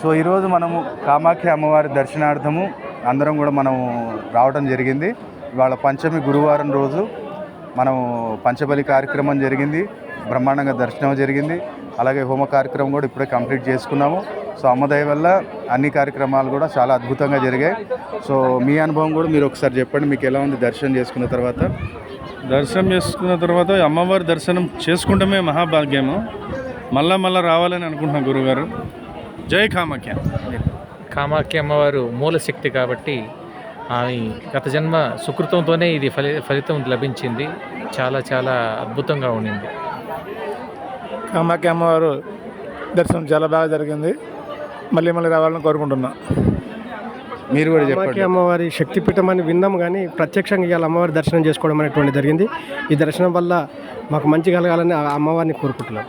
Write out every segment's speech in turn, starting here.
So ఈరోజు మనము కామాఖ్య అమ్మవారి దర్శనార్థము అందరం కూడా మనము రావడం జరిగింది. ఇవాళ పంచమి గురువారం రోజు మనము పంచబలి కార్యక్రమం జరిగింది. బ్రహ్మాండంగా దర్శనం జరిగింది. అలాగే హోమ కార్యక్రమం కూడా ఇప్పుడే కంప్లీట్ చేసుకున్నాము. సో అమ్మదయ వల్ల అన్ని కార్యక్రమాలు కూడా చాలా అద్భుతంగా జరిగాయి. సో మీ అనుభవం కూడా మీరు ఒకసారి చెప్పండి. మీకు ఎలా ఉంది దర్శనం చేసుకున్న తర్వాత? దర్శనం చేసుకున్న తర్వాత అమ్మవారి దర్శనం చేసుకుంటమే మహాభాగ్యము. మళ్ళా మళ్ళీ రావాలని అనుకుంటున్నాం గురుగారు. జై కామాఖ్య. కామాఖ్య అమ్మవారు మూలశక్తి కాబట్టి ఆమె గత జన్మ సుకృతంతోనే ఇది ఫలి ఫలితం లభించింది. చాలా చాలా అద్భుతంగా ఉండింది. కామాఖ్య అమ్మవారు దర్శనం చాలా బాగా జరిగింది. మళ్ళీ మళ్ళీ రావాలని కోరుకుంటున్నా. మీరు కూడా కామాఖ్య చెప్పండి అమ్మవారి శక్తిపీఠం అని విన్నాం కానీ ప్రత్యక్షంగా ఇవాళ అమ్మవారి దర్శనం చేసుకోవడం అనేటువంటి జరిగింది. ఈ దర్శనం వల్ల మాకు మంచి కలగాలని అమ్మవారిని కోరుకుంటున్నాం.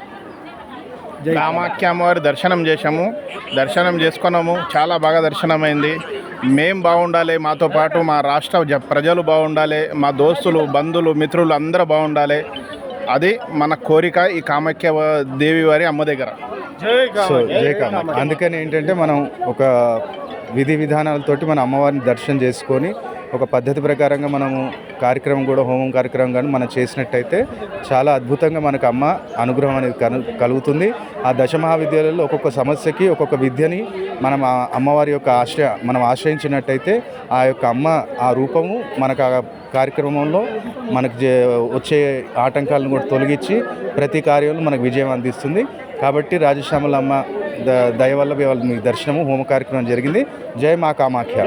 అమ్మవారి దర్శనం చేశాము. దర్శనం చేసుకున్నాము. చాలా బాగా దర్శనమైంది. మేం బాగుండాలి మాతో పాటు మా రాష్ట్ర జ- ప్రజలు బాగుండాలి మా దోస్తులు బంధువులు మిత్రులు అందరూ బాగుండాలి. అది మన కోరిక ఈ కామాఖ్య దేవి వారి అమ్మ దగ్గర. సో జై కామాఖ్య. అందుకని ఏంటంటే మనం ఒక విధి విధానాలతోటి మన అమ్మవారిని దర్శనం చేసుకొని ఒక పద్ధతి ప్రకారంగా మనము కార్యక్రమం కూడా హోమం కార్యక్రమం కానీ మనం చేసినట్టయితే చాలా అద్భుతంగా మనకు అమ్మ అనుగ్రహం అనేది కలుగుతుంది. ఆ దశ మహావిద్యాలయంలో ఒక్కొక్క సమస్యకి ఒక్కొక్క విద్యని మనం ఆ అమ్మవారి యొక్క ఆశ్రయ మనం ఆశ్రయించినట్టయితే ఆ యొక్క అమ్మ ఆ రూపము మనకు ఆ కార్యక్రమంలో మనకు వచ్చే ఆటంకాలను కూడా తొలగించి ప్రతి కార్యంలో మనకు విజయం అందిస్తుంది. కాబట్టి రాజశ్యామల అమ్మ దయ వల్ల దర్శనము హోమ కార్యక్రమం జరిగింది. జై మా కామాఖ్య.